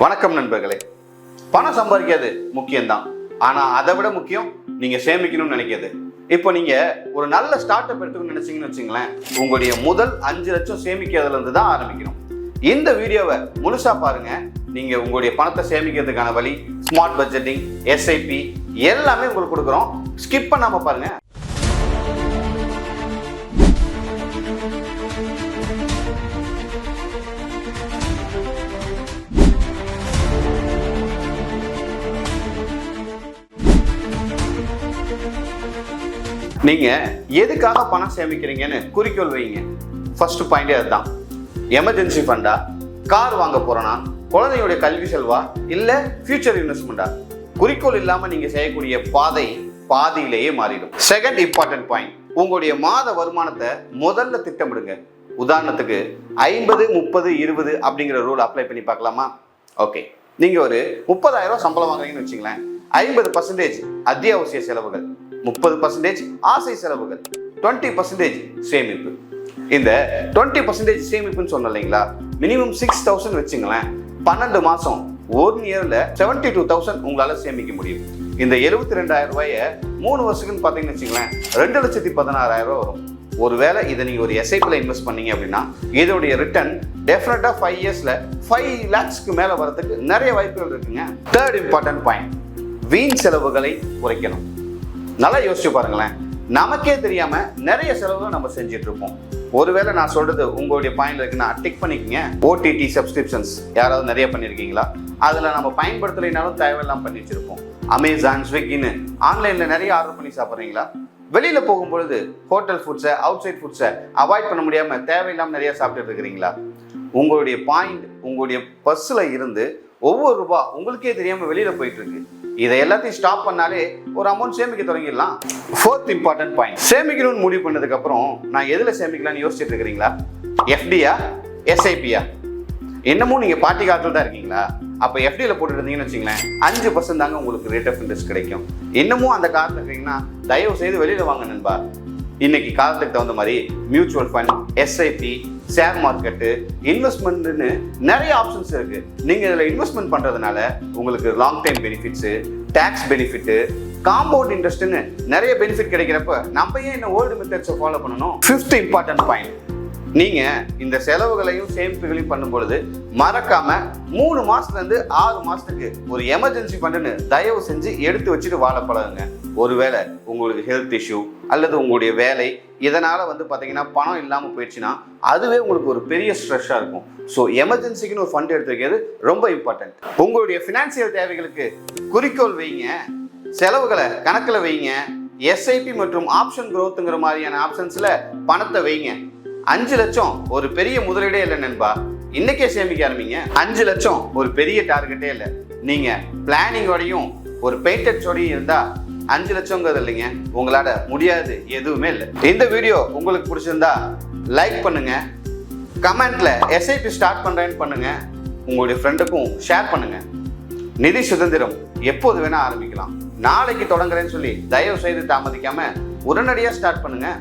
வணக்கம் நண்பர்களே. பணம் சம்பாதிக்கிறது முக்கியம்தான். ஆனா அதை விட முக்கியம் நீங்க சேமிக்கணும்னு நினைக்கிறது. இப்போ நீங்க ஒரு நல்ல ஸ்டார்ட் அப் எடுத்துக்கணும்னு நினைச்சீங்கன்னு வச்சுங்களேன் உங்களுடைய முதல் அஞ்சு லட்சம் சேமிக்கிறதுல இருந்து தான் ஆரம்பிக்கணும். இந்த வீடியோவை முழுசா பாருங்க. நீங்க உங்களுடைய பணத்தை சேமிக்கிறதுக்கான வழி ஸ்மார்ட் பட்ஜெட்டிங் எஸ்ஐபி எல்லாமே உங்களுக்கு கொடுக்குறோம். ஸ்கிப் பண்ணாம பாருங்க. நீங்கள் எதுக்காக பணம் சேமிக்கிறீங்கன்னு குறிக்கோள் வைங்க. ஃபர்ஸ்ட் பாயிண்டே அதுதான். எமர்ஜென்சி ஃபண்டா கார் வாங்க போகிறோன்னா குழந்தையுடைய கல்வி செல்வா? இல்லை ஃபியூச்சர் இன்வெஸ்ட்மெண்டா குறிக்கோள் இல்லாமல் நீங்கள் செய்யக்கூடிய பாதை பாதியிலேயே மாறிடும். செகண்ட் இம்பார்ட்டன்ட் பாயிண்ட் உங்களுடைய மாத வருமானத்தை முதல்ல திட்டமிடுங்க. உதாரணத்துக்கு ஐம்பது முப்பது இருபது அப்படிங்கிற ரூல் அப்ளை பண்ணி பார்க்கலாமா? ஓகே நீங்கள் ஒரு முப்பதாயிரம் சம்பளம் வாங்குறீங்கன்னு வச்சுங்களேன் ஐம்பது பர்சன்டேஜ் அத்தியாவசிய செலவுகள். முப்பது பர்சன்டேஜ் ஆசை செலவுகள் டுவெண்ட்டி பர்சன்டேஜ் சேமிப்பு. இந்த டுவெண்ட்டி பர்சன்டேஜ் சேமிப்புன்னு சொன்னோம் இல்லைங்களா? மினிமம் சிக்ஸ் தௌசண்ட் வச்சுங்களேன். பன்னெண்டு மாதம் ஒன் இயரில் செவன்டி டூ தௌசண்ட் உங்களால் சேமிக்க முடியும். இந்த எழுபத்தி ரெண்டாயிரம் ரூபாயை மூணு வருஷத்துக்குன்னு பார்த்தீங்கன்னு வச்சுங்களேன் ரெண்டு லட்சத்தி பதினாறாயிரம் ரூபாய் வரும். ஒருவேளை இதை நீங்கள் ஒரு எஸ்ஐபியில் இன்வெஸ்ட் பண்ணீங்க அப்படின்னா இதோடைய ரிட்டர்ன் டெஃபினட்டாக ஃபைவ் இயர்ஸில் ஃபைவ் லேக்ஸ்க்கு மேலே வரதுக்கு நிறைய வாய்ப்புகள் இருக்குங்க. தேர்ட் இம்பார்ட்டன்ட் பாயிண்ட் வீண் செலவுகளை குறைக்கணும். நல்லா யோசிச்சு பாருங்களேன். நமக்கே தெரியாம நிறைய செலவுகள் நம்ம செஞ்சுட்டு இருப்போம். ஒருவேளை நான் சொல்றது உங்களுடைய பாயிண்ட் இருக்குன்னா டிக் பண்ணிக்கங்க. ஓடிடி சப்ஸ்கிரிப்ஷன்ஸ் யாராவது நிறைய பண்ணியிருக்கீங்களா அதில் நம்ம பயன்படுத்தலைனாலும் தேவையெல்லாம் பண்ணி வச்சிருப்போம் அமேசான் ஸ்விக்கின்னு ஆன்லைனில் நிறைய ஆர்டர் பண்ணி சாப்பிட்றீங்களா? வெளியில் போகும்பொழுது ஹோட்டல் ஃபுட்ஸை அவுட் சைட் ஃபுட்ஸை அவாய்ட் பண்ண முடியாமல் தேவையில்லாமல் நிறையா சாப்பிட்டுட்டு இருக்கிறீங்களா? உங்களுடைய பாயிண்ட் உங்களுடைய பஸ்ஸில் இருந்து ஒவ்வொரு ரூபா உங்களுக்கே தெரியாம வெளியில போயிட்டு இருக்கு இதை எல்லாத்தையும் ஸ்டாப் பண்ணாலே ஒரு அமௌண்ட் சேமிக்க தொடங்கிடலாம். ஃபோர்த் இம்பார்ட்டன்ட் பாயிண்ட் சேமிக்கணும்னு முடிவு பண்ணதுக்கு அப்புறம் நான் எதுல சேமிக்கலாம்னு யோசிச்சுட்டு இருக்கிறீங்களா? எஃப்டியா எஸ்ஐபியா இன்னமும் நீங்க பாட்டி காலத்துல தான் இருக்கீங்களா? அப்ப எஃப்டியில் போட்டுருந்தீங்கன்னு இருந்தீங்கன்னு வச்சுங்களேன் அஞ்சு பர்சன்ட் தாங்க உங்களுக்கு ரேட் ஆஃப் இன்ட்ரெஸ்ட் கிடைக்கும். இன்னமும் அந்த காலத்துல இருக்கீங்கன்னா தயவு செய்து வெளியில வாங்க நண்பா. இன்னைக்கு காலத்துக்கு தகுந்த மாதிரி mutual fund SIP share market இன்வெஸ்ட்மெண்ட்னு நிறைய ஆப்ஷன்ஸ் இருக்கு. நீங்க இதில் இன்வெஸ்ட்மெண்ட் பண்றதுனால உங்களுக்கு long time benefits tax benefit compound இன்ட்ரெஸ்ட்னு நிறைய பெனிஃபிட் கிடைக்கிறப்ப நம்ம ஏன் இந்த ஓல்டு மெத்தட்ஸை ஃபாலோ பண்ணணும்? ஃபிஃப்த் இம்பார்ட்டன்ட் பாயிண்ட் நீங்க இந்த செலவுகளையும் சேமிப்புகளையும் பண்ணும் பொழுது மறக்காம மூணு மாசத்துல இருந்து ஆறு மாசத்துக்கு ஒரு எமர்ஜென்சி ஃபண்டுன்னு தயவு செஞ்சு எடுத்து வச்சுட்டு வாழ பழகுங்க. ஒருவேளை உங்களுக்கு ஹெல்த் இஷ்யூ அல்லது உங்களுடைய வேலை இதனால் வந்து பார்த்தீங்கன்னா பணம் இல்லாமல் போயிடுச்சுன்னா அதுவே உங்களுக்கு ஒரு பெரிய ஸ்ட்ரெஸ்ஸாக இருக்கும். ஸோ எமர்ஜென்சிக்குன்னு ஒரு ஃபண்ட் எடுத்து வைக்கிறது ரொம்ப இம்பார்ட்டன்ட் உங்களுடைய ஃபினான்சியல் தேவைகளுக்கு குறிக்கோள் வைங்க செலவுகளை கணக்கில் வைங்க எஸ்ஐபி மற்றும் ஆப்ஷன் குரோத்துங்கிற மாதிரியான ஆப்ஷன்ஸில் பணத்தை வைங்க. அஞ்சு லட்சம் ஒரு பெரிய முதலீடே இல்லை நண்பா. இன்னைக்கே சேமிக்க ஆரம்பிங்க. அஞ்சு லட்சம் ஒரு பெரிய டார்கெட்டே இல்லை. நீங்கள் பிளானிங்கோடையும் ஒரு பெயிண்டட்ஸோடையும் இருந்தால் அஞ்சு லட்சங்கிறது இல்லைங்க. உங்களால முடியாது எதுவுமே இல்லை. இந்த வீடியோ உங்களுக்கு பிடிச்சிருந்தா லைக் பண்ணுங்க. கமெண்ட்ல எஸ்ஐபி ஸ்டார்ட் பண்றேன்னு பண்ணுங்க. உங்களுடைய ஃப்ரெண்டுக்கும் ஷேர் பண்ணுங்க. நிதி சுதந்திரம் எப்போது வேணா ஆரம்பிக்கலாம். நாளைக்கு தொடங்குறேன்னு சொல்லி தயவு செய்து தாமதிக்காம உடனடியாக ஸ்டார்ட் பண்ணுங்க.